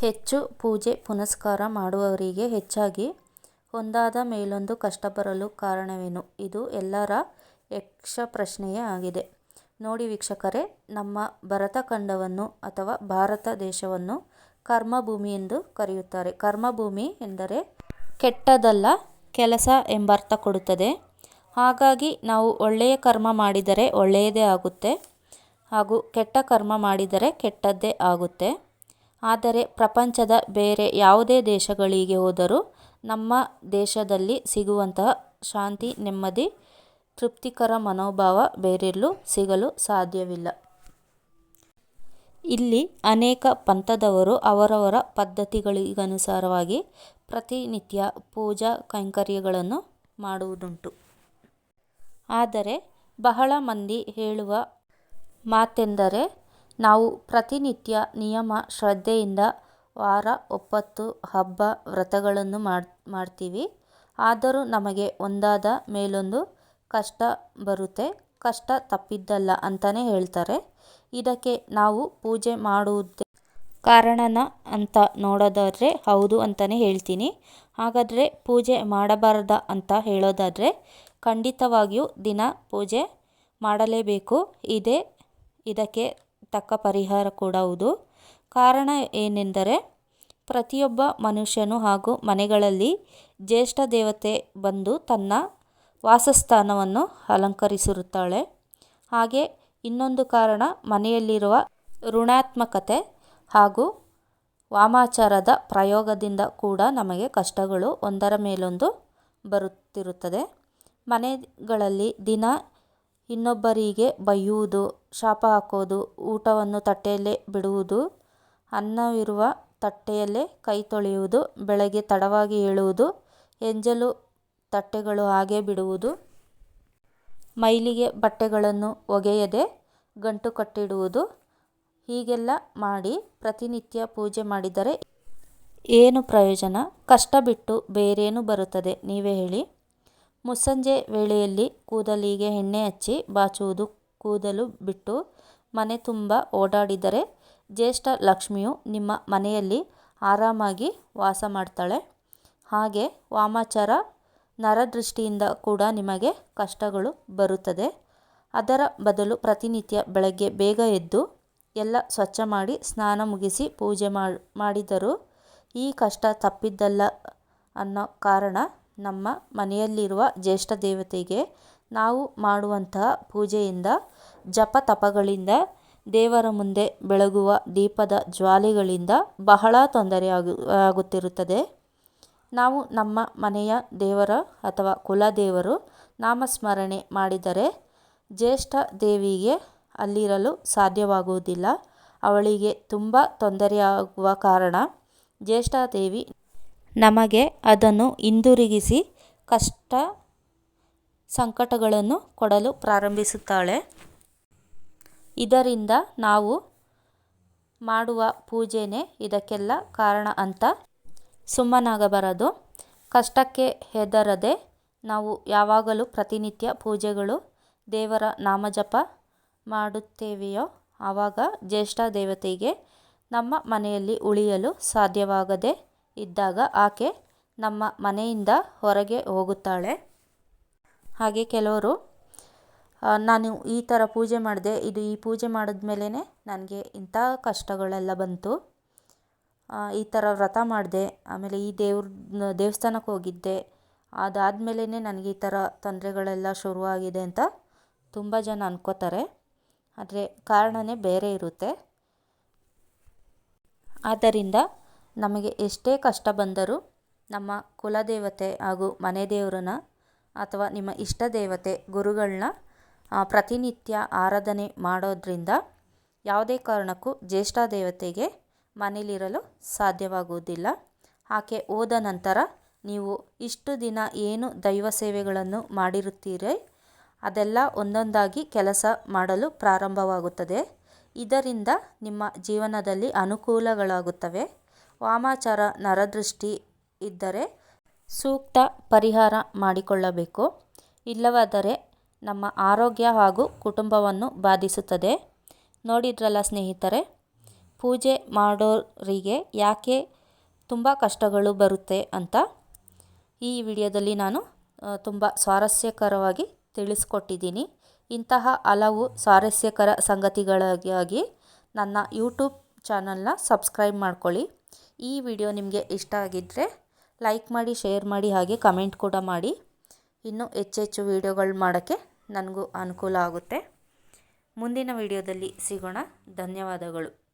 ಹೆಚ್ಚು ಪೂಜೆ ಪುನಸ್ಕಾರ ಮಾಡುವವರಿಗೆ ಹೆಚ್ಚಾಗಿ ಒಂದಾದ ಮೇಲೊಂದು ಕಷ್ಟ ಬರಲು ಕಾರಣವೇನು? ಇದು ಎಲ್ಲರ ಯಕ್ಷಪ್ರಶ್ನೆಯೇ ಆಗಿದೆ. ನೋಡಿ ವೀಕ್ಷಕರೇ, ನಮ್ಮ ಭರತಖಂಡವನ್ನು ಅಥವಾ ಭಾರತ ದೇಶವನ್ನು ಕರ್ಮಭೂಮಿ ಎಂದು ಕರೆಯುತ್ತಾರೆ. ಕರ್ಮಭೂಮಿ ಎಂದರೆ ಕೆಟ್ಟದ್ದಲ್ಲ, ಕೆಲಸ ಎಂಬರ್ಥ ಕೊಡುತ್ತದೆ. ಹಾಗಾಗಿ ನಾವು ಒಳ್ಳೆಯ ಕರ್ಮ ಮಾಡಿದರೆ ಒಳ್ಳೆಯದೇ ಆಗುತ್ತೆ ಹಾಗೂ ಕೆಟ್ಟ ಕರ್ಮ ಮಾಡಿದರೆ ಕೆಟ್ಟದ್ದೇ ಆಗುತ್ತೆ. ಆದರೆ ಪ್ರಪಂಚದ ಬೇರೆ ಯಾವುದೇ ದೇಶಗಳಿಗೆ ಹೋದರೂ ನಮ್ಮ ದೇಶದಲ್ಲಿ ಸಿಗುವಂತಹ ಶಾಂತಿ, ನೆಮ್ಮದಿ, ತೃಪ್ತಿಕರ ಮನೋಭಾವ ಬೇರೆಲ್ಲೂ ಸಿಗಲು ಸಾಧ್ಯವಿಲ್ಲ. ಇಲ್ಲಿ ಅನೇಕ ಪಂಥದವರು ಅವರವರ ಪದ್ಧತಿಗಳಿಗನುಸಾರವಾಗಿ ಪ್ರತಿನಿತ್ಯ ಪೂಜಾ ಕೈಂಕರ್ಯಗಳನ್ನು ಮಾಡುವುದುಂಟು. ಆದರೆ ಬಹಳ ಮಂದಿ ಹೇಳುವ ಮಾತೆಂದರೆ ನಾವು ಪ್ರತಿನಿತ್ಯ ನಿಯಮ, ಶ್ರದ್ಧೆಯಿಂದ ವಾರ ಒಪ್ಪತ್ತು ಹಬ್ಬ ವ್ರತಗಳನ್ನು ಮಾಡ್ತೀವಿ. ಆದರೂ ನಮಗೆ ಒಂದಾದ ಮೇಲೊಂದು ಕಷ್ಟ ಬರುತ್ತೆ. ಕಷ್ಟ ತಪ್ಪಿದ್ದಲ್ಲ ಅಂತಲೇ ಹೇಳ್ತಾರೆ. ಇದಕ್ಕೆ ನಾವು ಪೂಜೆ ಮಾಡುವುದೇ ಕಾರಣನ ಅಂತ ನೋಡೋದಾದರೆ ಹೌದು ಅಂತಲೇ ಹೇಳ್ತೀನಿ. ಹಾಗಾದರೆ ಪೂಜೆ ಮಾಡಬಾರದ ಅಂತ ಹೇಳೋದಾದರೆ ಖಂಡಿತವಾಗಿಯೂ ದಿನ ಪೂಜೆ ಮಾಡಲೇಬೇಕು. ಇದೇ ಇದಕ್ಕೆ ತಕ್ಕ ಪರಿಹಾರ ಕೂಡ ಹೌದು. ಕಾರಣ ಏನೆಂದರೆ, ಪ್ರತಿಯೊಬ್ಬ ಮನುಷ್ಯನು ಹಾಗೂ ಮನೆಗಳಲ್ಲಿ ಜ್ಯೇಷ್ಠ ದೇವತೆ ಬಂದು ತನ್ನ ವಾಸಸ್ಥಾನವನ್ನು ಅಲಂಕರಿಸಿರುತ್ತಾಳೆ. ಹಾಗೆ ಇನ್ನೊಂದು ಕಾರಣ, ಮನೆಯಲ್ಲಿರುವ ಋಣಾತ್ಮಕತೆ ಹಾಗೂ ವಾಮಾಚಾರದ ಪ್ರಯೋಗದಿಂದ ಕೂಡ ನಮಗೆ ಕಷ್ಟಗಳು ಒಂದರ ಮೇಲೊಂದು ಬರುತ್ತಿರುತ್ತದೆ. ಮನೆಗಳಲ್ಲಿ ದಿನ ಇನ್ನೊಬ್ಬರಿಗೆ ಬೈಯುವುದು, ಶಾಪ ಹಾಕೋದು, ಊಟವನ್ನು ತಟ್ಟೆಯಲ್ಲೇ ಬಿಡುವುದು, ಅನ್ನವಿರುವ ತಟ್ಟೆಯಲ್ಲೇ ಕೈ ತೊಳೆಯುವುದು, ಬೆಳಗ್ಗೆ ತಡವಾಗಿ ಏಳುವುದು, ಎಂಜಲು ತಟ್ಟೆಗಳು ಹಾಗೆ ಬಿಡುವುದು, ಮೈಲಿಗೆ ಬಟ್ಟೆಗಳನ್ನು ಒಗೆಯದೆ ಗಂಟು ಕಟ್ಟಿಡುವುದು ಹೀಗೆಲ್ಲ ಮಾಡಿ ಪ್ರತಿನಿತ್ಯ ಪೂಜೆ ಮಾಡಿದರೆ ಏನು ಪ್ರಯೋಜನ? ಕಷ್ಟ ಬಿಟ್ಟು ಬೇರೇನು ಬರುತ್ತದೆ ನೀವೇ ಹೇಳಿ? ಮುಸ್ಸಂಜೆ ವೇಳೆಯಲ್ಲಿ ಕೂದಲಿಗೆ ಎಣ್ಣೆ ಹಚ್ಚಿ ಬಾಚುವುದು, ಕೂದಲು ಬಿಟ್ಟು ಮನೆ ತುಂಬ ಓಡಾಡಿದರೆ ಜ್ಯೇಷ್ಠ ಲಕ್ಷ್ಮಿಯು ನಿಮ್ಮ ಮನೆಯಲ್ಲಿ ಆರಾಮಾಗಿ ವಾಸ ಮಾಡ್ತಾಳೆ. ಹಾಗೆ ವಾಮಾಚಾರ, ನರದೃಷ್ಟಿಯಿಂದ ಕೂಡ ನಿಮಗೆ ಕಷ್ಟಗಳು ಬರುತ್ತದೆ. ಅದರ ಬದಲು ಪ್ರತಿನಿತ್ಯ ಬೆಳಗ್ಗೆ ಬೇಗ ಎದ್ದು ಎಲ್ಲ ಸ್ವಚ್ಛ ಮಾಡಿ ಸ್ನಾನ ಮುಗಿಸಿ ಪೂಜೆ ಮಾಡಿದರೂ ಈ ಕಷ್ಟ ತಪ್ಪಿದ್ದಲ್ಲ ಅನ್ನೋ ಕಾರಣ ನಮ್ಮ ಮನೆಯಲ್ಲಿರುವ ಜ್ಯೇಷ್ಠ ದೇವತೆಗೆ ನಾವು ಮಾಡುವಂತಹ ಪೂಜೆಯಿಂದ, ಜಪ ತಪಗಳಿಂದ, ದೇವರ ಮುಂದೆ ಬೆಳಗುವ ದೀಪದ ಜ್ವಾಲೆಗಳಿಂದ ಬಹಳ ತೊಂದರೆ ಆಗುತ್ತಿರುತ್ತದೆ. ನಾವು ನಮ್ಮ ಮನೆಯ ದೇವರ ಅಥವಾ ಕುಲದೇವರು ನಾಮಸ್ಮರಣೆ ಮಾಡಿದರೆ ಜ್ಯೇಷ್ಠ ದೇವಿಗೆ ಅಲ್ಲಿರಲು ಸಾಧ್ಯವಾಗುವುದಿಲ್ಲ. ಅವಳಿಗೆ ತುಂಬ ತೊಂದರೆಯಾಗುವ ಕಾರಣ ಜ್ಯೇಷ್ಠಾದೇವಿ ನಮಗೆ ಅದನ್ನು ಹಿಂದಿರುಗಿಸಿ ಕಷ್ಟ ಸಂಕಟಗಳನ್ನು ಕೊಡಲು ಪ್ರಾರಂಭಿಸುತ್ತಾಳೆ. ಇದರಿಂದ ನಾವು ಮಾಡುವ ಪೂಜೆನೇ ಇದಕ್ಕೆಲ್ಲ ಕಾರಣ ಅಂತ ಸುಮ್ಮನಾಗಬಾರದು. ಕಷ್ಟಕ್ಕೆ ಹೆದರದೆ ನಾವು ಯಾವಾಗಲೂ ಪ್ರತಿನಿತ್ಯ ಪೂಜೆಗಳು, ದೇವರ ನಾಮಜಪ ಮಾಡುತ್ತೇವೆಯೋ ಆವಾಗ ಜ್ಯೇಷ್ಠ ದೇವತೆಗೆ ನಮ್ಮ ಮನೆಯಲ್ಲಿ ಉಳಿಯಲು ಸಾಧ್ಯವಾಗದೆ ಇದ್ದಾಗ ಆಕೆ ನಮ್ಮ ಮನೆಯಿಂದ ಹೊರಗೆ ಹೋಗುತ್ತಾಳೆ. ಹಾಗೆ ಕೆಲವರು ನಾನು ಈ ಥರ ಪೂಜೆ ಮಾಡಿದೆ, ಇದು ಈ ಪೂಜೆ ಮಾಡಿದ್ಮೇಲೇನೇ ನನಗೆ ಇಂಥ ಕಷ್ಟಗಳೆಲ್ಲ ಬಂತು, ಈ ಥರ ವ್ರತ ಮಾಡಿದೆ, ಆಮೇಲೆ ಈ ದೇವ್ರ ದೇವಸ್ಥಾನಕ್ಕೆ ಹೋಗಿದ್ದೆ, ಅದಾದಮೇಲೇ ನನಗೆ ಈ ಥರ ತೊಂದರೆಗಳೆಲ್ಲ ಶುರುವಾಗಿದೆ ಅಂತ ತುಂಬ ಜನ ಅನ್ಕೋತಾರೆ ಆದರೆ ಕಾರಣವೇ ಬೇರೆ ಇರುತ್ತೆ. ಆದ್ದರಿಂದ ನಮಗೆ ಎಷ್ಟೇ ಕಷ್ಟ ಬಂದರೂ ನಮ್ಮ ಕುಲದೇವತೆ ಹಾಗೂ ಮನೆ ದೇವರನ್ನ ಅಥವಾ ನಿಮ್ಮ ಇಷ್ಟ ದೇವತೆ, ಗುರುಗಳನ್ನ ಪ್ರತಿನಿತ್ಯ ಆರಾಧನೆ ಮಾಡೋದ್ರಿಂದ ಯಾವುದೇ ಕಾರಣಕ್ಕೂ ಜ್ಯೇಷ್ಠ ದೇವತೆಗೆ ಮನೇಲಿರಲು ಸಾಧ್ಯವಾಗುವುದಿಲ್ಲ. ಆಕೆ ಹೋದ ನಂತರ ನೀವು ಇಷ್ಟು ದಿನ ಏನು ದೈವ ಸೇವೆಗಳನ್ನು ಮಾಡಿರುತ್ತೀರಿ ಅದೆಲ್ಲ ಒಂದೊಂದಾಗಿ ಕೆಲಸ ಮಾಡಲು ಪ್ರಾರಂಭವಾಗುತ್ತದೆ. ಇದರಿಂದ ನಿಮ್ಮ ಜೀವನದಲ್ಲಿ ಅನುಕೂಲಗಳಾಗುತ್ತವೆ. ವಾಮಾಚಾರ, ನರದೃಷ್ಟಿ ಇದ್ದರೆ ಸೂಕ್ತ ಪರಿಹಾರ ಮಾಡಿಕೊಳ್ಳಬೇಕು. ಇಲ್ಲವಾದರೆ ನಮ್ಮ ಆರೋಗ್ಯ ಹಾಗೂ ಕುಟುಂಬವನ್ನು ಬಾಧಿಸುತ್ತದೆ. ನೋಡಿದ್ರಲ್ಲ ಸ್ನೇಹಿತರೆ, ಪೂಜೆ ಮಾಡೋರಿಗೆ ಯಾಕೆ ತುಂಬ ಕಷ್ಟಗಳು ಬರುತ್ತೆ ಅಂತ ಈ ವಿಡಿಯೋದಲ್ಲಿ ನಾನು ತುಂಬ ಸ್ವಾರಸ್ಯಕರವಾಗಿ ತಿಳಿಸ್ಕೊಟ್ಟಿದ್ದೀನಿ ಇಂತಹ ಹಲವು ಸ್ವಾರಸ್ಯಕರ ಸಂಗತಿಗಳಿಗಾಗಿ ನನ್ನ ಯೂಟ್ಯೂಬ್ ಚಾನಲ್ನ ಸಬ್ಸ್ಕ್ರೈಬ್ ಮಾಡ್ಕೊಳ್ಳಿ ಈ ವಿಡಿಯೋ ನಿಮಗೆ ಇಷ್ಟ ಆಗಿದ್ದರೆ ಲೈಕ್ ಮಾಡಿ, ಶೇರ್ ಮಾಡಿ, ಹಾಗೆ ಕಮೆಂಟ್ ಕೂಡ ಮಾಡಿ. ಇನ್ನೂ ಹೆಚ್ಚೆಚ್ಚು ವೀಡಿಯೋಗಳು ಮಾಡೋಕ್ಕೆ ನನಗೂ ಅನುಕೂಲ ಆಗುತ್ತೆ. ಮುಂದಿನ ವಿಡಿಯೋದಲ್ಲಿ ಸಿಗೋಣ. ಧನ್ಯವಾದಗಳು.